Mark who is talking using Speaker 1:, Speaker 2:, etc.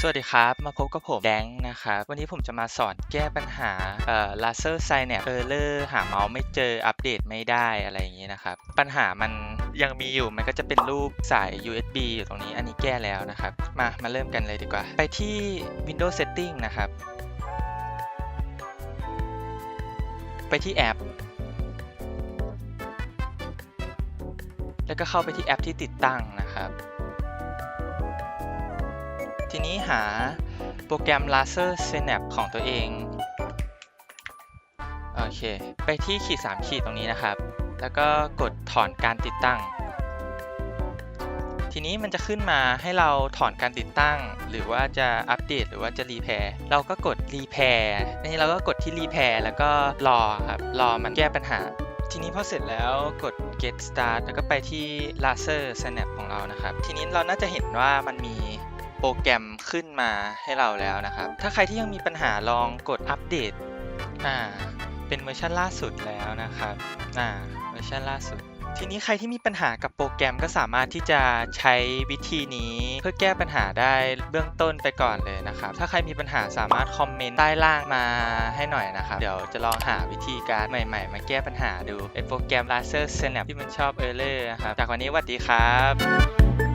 Speaker 1: สวัสดีครับ มาพบกับผมแดงนะครับ วันนี้ผมจะมาสอนแก้ปัญหาเอ่อ laser synapse error หาเมาส์ไม่เจออัปเดตไม่ได้อะไรอย่างนี้นะครับ ปัญหามันยังมีอยู่มันก็จะเป็นรูปสาย USB อยู่ตรงนี้อันนี้แก้แล้วนะครับ มามาเริ่มกันเลยดีกว่า ไปที่ Windows Setting นะครับ ไปที่แอปแล้วก็เข้าไปที่แอปที่ติดตั้งนะครับ ทีนี้หาโปรแกรม Laser Synapse ของตัวเอง โอเค ไปที่ขีด 3 ขีดตรงนี้นะครับ แล้วก็กดถอนการติดตั้ง ทีนี้มันจะขึ้นมาให้เราถอนการติดตั้ง หรือว่าจะอัปเดตหรือว่าจะรีแพร์เราก็กดรีแพร์นี่เราก็กดที่รีแพร์แล้วก็รอครับ รอมันแก้ปัญหาทีนี้พอเสร็จแล้วกด get start แล้วก็ไปที่ laser Snap ของเรานะครับ ทีนี้เราน่าจะเห็นว่ามันมี โปรแกรมขึ้นมาให้เราแล้วนะครับ ถ้าใครที่ยังมีปัญหาลองกดอัปเดตอ่าเป็นเวอร์ชันล่าสุดแล้วนะครับอ่าเวอร์ชันล่าสุด ทีนี้ใครที่มีปัญหากับโปรแกรมก็สามารถที่จะใช้วิธีนี้ เพื่อแก้ปัญหาได้เบื้องต้นไปก่อนเลยนะครับ ถ้าใครมีปัญหาสามารถคอมเมนต์ใต้ล่างมาให้หน่อยนะครับ เดี๋ยวจะลองหาวิธีการใหม่ๆ มาแก้ปัญหาดูไอโปรแกรม Laser Snap ที่มันชอบ Error นะครับ จากวันนี้สวัสดีครับ